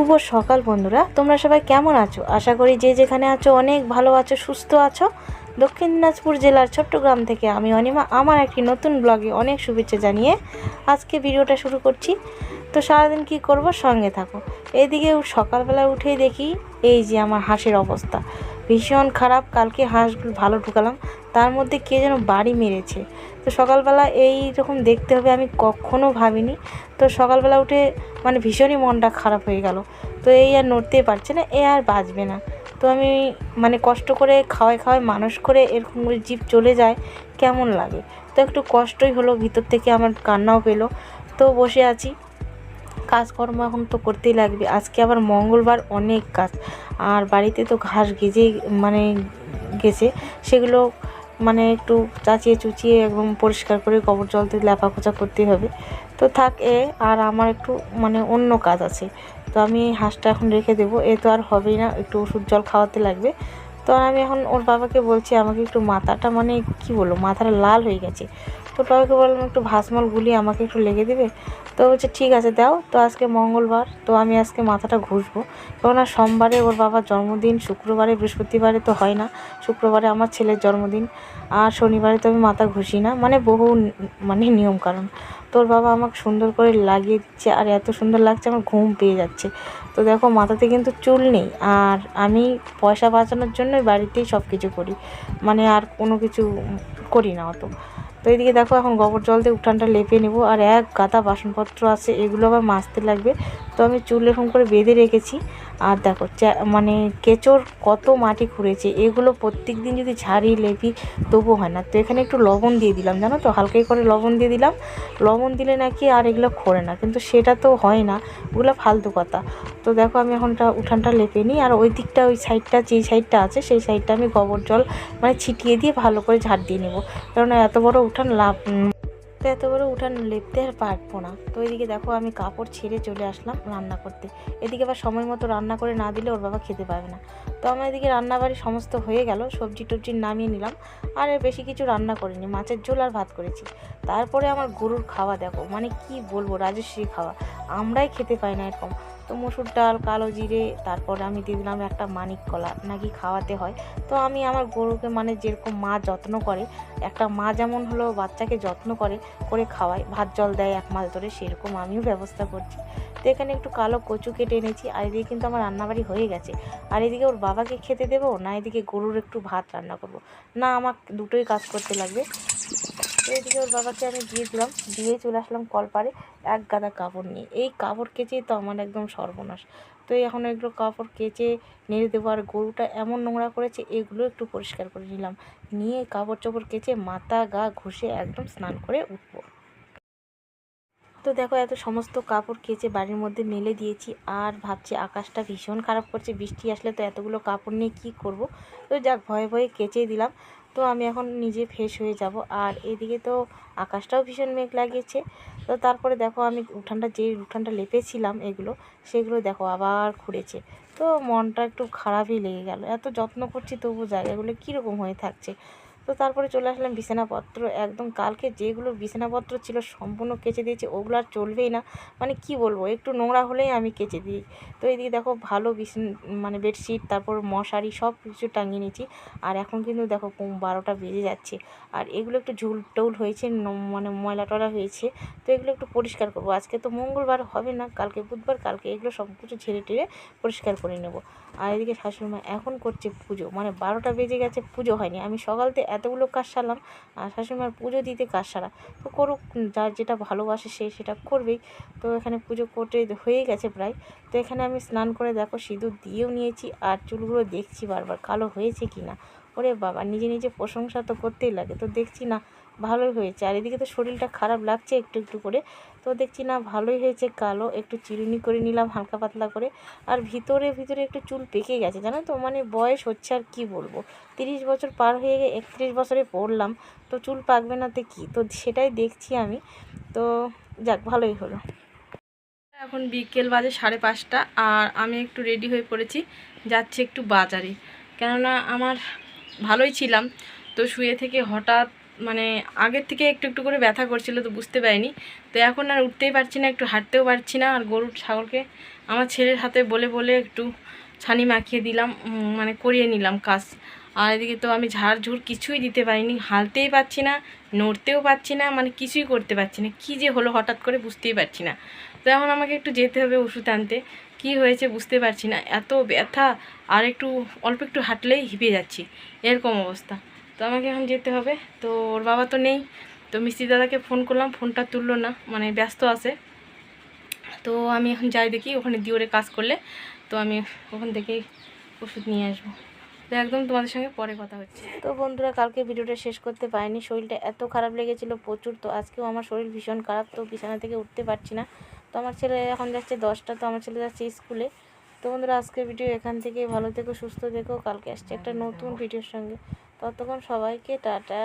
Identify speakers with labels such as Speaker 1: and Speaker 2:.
Speaker 1: শুভ সকাল বন্ধুরা। তোমরা সবাই কেমন আছো? আশা করি যে যেখানে আছো, অনেক ভালো আছো, সুস্থ আছো। দক্ষিণ দিনাজপুর জেলার চট্টগ্রাম থেকে আমি অনিমা, আমার একটি নতুন ব্লগে অনেক শুভেচ্ছা জানিয়ে আজকে ভিডিওটা শুরু করছি। তো সারাদিন কি করব? সঙ্গে থাকো। এদিকে সকালবেলা উঠেই দেখি, এই যে আমার হাঁসের অবস্থা। ভীষণ খারাপ, কালকে হাঁসগুলো ভালো ঢুকালাম। তার মধ্যে কে যেন বাড়ি মেরেছে। তো সকালবেলা এই রকম দেখতে হবে আমি কখনো ভাবিনি। তো সকালবেলা উঠে মানে ভীষণই মনটা খারাপ হয়ে গেল। তো এই আর নড়তেই পারছে না, এ আর বাঁচবে না। তো আমি মানে কষ্ট করে খাওয়াই খাওয়াই মানুষ করে এরকম করে জীব চলে যায়, কেমন লাগে? তো একটু কষ্টই হলো, ভিতর থেকে আমার কান্নাও পেল। তো বসে আছি। কাজকর্ম এখন তো করতেই লাগবে। আজকে আবার মঙ্গলবার অনেক কাজ। আর বাড়িতে তো ঘাস গেজে মানে গেছে। সেগুলো মানে একটু চাচিয়ে চুচিয়ে একদম পরিষ্কার করে গোবর জল দিয়ে লেপা খোঁচা করতে হবে। তো থাক এ, আর আমার একটু মানে অন্য কাজ আছে। তো আমি হাঁসটা এখন রেখে দেবো। এ তো আর হবেই না, একটু ওষুধ জল খাওয়াতে লাগবে। তো আমি এখন ওর বাবাকে বলছি, আমাকে একটু মাথাটা মানে কি বলব, মাথাটা লাল হয়ে গেছে। তো বাবাকে বললাম, একটু ভাসমল গুলি আমাকে একটু লেগে দেবে। তো বলছে, ঠিক আছে, দাও। তো আজকে মঙ্গলবার, তো আমি আজকে মাথাটা ঘষবো। কেননা সোমবারে ওর বাবার জন্মদিন, শুক্রবারে, বৃহস্পতিবারে তো হয় না। শুক্রবারে আমার ছেলের জন্মদিন, আর শনিবারে তো আমি মাথা ঘুষি না। মানে বহু মানে নিয়ম কারণ তোর বাবা আমাকে সুন্দর করে লাগিয়ে দিচ্ছে, আর এত সুন্দর লাগছে, আমার ঘুম পেয়ে যাচ্ছে। তো দেখো, মাথাতে কিন্তু চুল নেই। আর আমি পয়সা বাঁচানোর জন্যই বাড়িতেই সব কিছু করি। মানে আর কোনো কিছু করি না অত। তো এইদিকে দেখো এখন গোবর জল দিয়ে উঠানটা লেপে নেব। আর এক গাদা বাসনপত্র আছে, এগুলো আবার মাজতে লাগবে। তো আমি চুল এরকম করে বেঁধে রেখেছি। আর দেখো মানে কেঁচোর কত মাটি খুঁড়েছে, এগুলো প্রত্যেক দিন যদি ঝাড়ি লেপি তবু হয় না। তো এখানে একটু লবণ দিয়ে দিলাম, জানো তো? হালকাই করে লবণ দিয়ে দিলাম। লবণ দিলে নাকি আর এগুলো খোরে না, কিন্তু সেটা তো হয় না, ওগুলো ফালতু কথা। তো দেখো, আমি এখনটা উঠানটা লেপে নিই, আর ওই দিকটা, ওই সাইডটা, যেই সাইডটা আছে, সেই সাইডটা আমি গোবর জল মানে ছিটিয়ে দিয়ে ভালো করে ঝাড় দিয়ে নেব। কারণ এত বড় উঠান লাভ তো এত বড় উঠান লেপতে আর পারব না। তো এদিকে দেখো আমি কাপড় ছেড়ে চলে আসলাম রান্না করতে। এদিকে আবার সময় মতো রান্না করে না দিলে ওর বাবা খেতে পারবে না। তো আমার এদিকে রান্নাবাড়ি সমস্ত হয়ে গেল, সবজি টবজি নামিয়ে নিলাম। আর বেশি কিছু রান্না করিনি, মাছের ঝোল আর ভাত করেছি। তারপরে আমার গরুর খাওয়া দেখো মানে কি বলব রাজশ্রী খাওয়া। আমরাই খেতে পাই না এরকম। তো মসুর ডাল, কালো জিরে, তারপর আমি দিয়ে দিলাম একটা মানিক কলা, নাকি খাওয়াতে হয়। তো আমি আমার গরুকে মানে যেরকম মা যত্ন করে, একটা মা যেমন হলো বাচ্চাকে যত্ন করে করে খাওয়ায়, ভাত জল দেয় এক মাস ধরে, সেরকম আমিও ব্যবস্থা করছি। তো এখানে একটু কালো কচু কেটে এনেছি, আর এদিকে কিন্তু আমার রান্নাবাড়ি হয়ে গেছে। আর এদিকে ওর বাবাকে খেতে দেবো, না এদিকে গরুর একটু ভাত রান্না করব? না আমার দুটোই কাজ করতে লাগবে। এদিকে ওর বাবাকে আমি দিয়ে দিলাম, দিয়ে চলে আসলাম কলপারে এক গাদা কাপড় নিয়ে। এই কাপড় কেচেই তো আমার একদম সর্বনাশ। তো এখন এগুলো কাপড় কেচে নেড়ে দেবো আর গরুটা এমন নোংরা করেছে, এগুলো একটু পরিষ্কার করে নিলাম। নিয়ে কাপড় চোপড় কেচে মাথা, গা ঘষে একদম স্নান করে উঠবো। তো দেখো এত সমস্ত কাপড় কেচে বাড়ির মধ্যে মেলে দিয়েছি আর ভাবছি আকাশটা ভীষণ খারাপ করছে, বৃষ্টি আসলে তো এতগুলো কাপড় নিয়ে কি করব? তো যাক, ভয়ে ভয়ে কেচেই দিলাম। তো আমি এখন নিজে ফ্রেশ হয়ে যাব। আর এদিকে তো আকাশটাও ভীষণ মেঘ লাগিয়েছে। তো তারপরে দেখো আমি উঠানটা যে উঠানটা লেপেছিলাম এগুলো, সেগুলো দেখো আবার খুঁড়েছে। তো মনটা একটু খারাপই লেগে গেল। এত যত্ন করছি তবু জায়গাগুলো কীরকম হয়ে থাকছে। তো তারপরে চলে আসলাম বিছানাপত্র। একদম কালকে যেগুলো বিছানাপত্র ছিল সম্পূর্ণ কেচে দিয়েছি, ওগুলো আর চলবেই না। মানে কি বলব, একটু নোংরা হলেই আমি কেচে দিই। তো এইদিকে দেখো ভালো বিছান মানে বেডশিট, তারপর মশারি সব কিছু টাঙিয়ে নিয়েছি। আর এখন কিন্তু দেখো বারোটা বেজে যাচ্ছে। আর এগুলো একটু ঝুল টুল হয়েছে মানে ময়লা টলা হয়েছে। তো এগুলো একটু পরিষ্কার করব। আজকে তো মঙ্গলবার হবে না, কালকে বুধবার, কালকে এগুলো সব কিছু ঝেড়ে টেড়ে পরিষ্কার করে নেব। আর এদিকে শাশুড়িমা এখন করছে পুজো মানে বারোটা বেজে গেছে, পুজো হয়নি। আমি সকালতে এতগুলো কাজ সারলাম, আর শাশুড়িমার পুজো দিতে কাজ সারা। তো করুক, যার যেটা ভালোবাসে সে সেটা করবেই। তো এখানে পুজো করতে হয়ে গেছে প্রায়। তো এখানে আমি স্নান করে দেখো, সিঁদুর দিয়েও নিয়েছি, আর চুলগুলো দেখছি বারবার, কালো হয়েছে কি না ওরে বাবা, নিজে নিজে প্রশংসা তো করতেই লাগে। তো দেখছি না ভালোই হয়েছে। আর এদিকে তো শরীরটা খারাপ লাগছে একটু একটু করে। তো দেখছি না ভালোই হয়েছে, কালো, একটু চিরুনি করে নিলাম, হালকা পাতলা করে। আর ভিতরে ভিতরে একটু চুল পেকে গেছে, জানো তো? মানে বয়স হচ্ছে আর কি বলব? তিরিশ বছর পার হয়ে গিয়ে একত্রিশ বছরে পড়লাম, তো চুল পাকবে না তো কী? তো সেটাই দেখছি আমি। তো যাক, ভালোই হলো।
Speaker 2: এখন বিকেল বাজে সাড়ে পাঁচটা, আর আমি একটু রেডি হয়ে পড়েছি, যাচ্ছি একটু বাজারে। কেননা আমার ভালোই ছিলাম, তো শুয়ে থেকে হঠাৎ মানে আগের থেকে একটু একটু করে ব্যথা করছিল তো বুঝতে পারিনি। তো এখন আর উঠতেই পারছি না, একটু হাঁটতেও পারছি না। আর গরুর ছাগলকে আমার ছেলের হাতে বলে বলে একটু ছানি মাখিয়ে দিলাম মানে করিয়ে নিলাম কাজ। আর এদিকে তো আমি ঝাড়ঝুড় কিছুই দিতে পারিনি হালতেই পারছি না, নড়তেও পারছি না মানে কিছুই করতে পারছি না। কী যে হলো হঠাৎ করে বুঝতেই পারছি না। তো এখন আমাকে একটু যেতে হবে ওষুধ আনতে। কী হয়েছে বুঝতে পারছি না, এত ব্যথা, আর একটু অল্প একটু হাঁটলেই হিপে যাচ্ছি। এরকম অবস্থা। তো আমাকে এখন যেতে হবে। তো ওর বাবা তো নেই। তো মিস্ত্রি দাদাকে ফোন করলাম ফোনটা তুললো না মানে ব্যস্ত আছে। তো আমি এখন যাই দেখি, ওখানে দিওরে কাজ করলে। তো আমি ওখান থেকেই ওষুধ নিয়ে আসব। তো একদম তোমাদের সঙ্গে পরে কথা হচ্ছে।
Speaker 1: তো বন্ধুরা, কালকে ভিডিওটা শেষ করতে পারিনি। শরীরটা এত খারাপ লেগেছিল প্রচুর। তো আজকেও আমার শরীর ভীষণ খারাপ, তো বিছানা থেকে উঠতে পারছি না। তো আমার ছেলে এখন যাচ্ছে দশটা, তো আমার ছেলে যাচ্ছে স্কুলে। তো বন্ধুরা, আজকের ভিডিও এখান থেকে ভালো থেকো, সুস্থ থেকো। কালকে আসছে একটা নতুন ভিডিওর সঙ্গে। ততক্ষণ সবাইকে টাটা।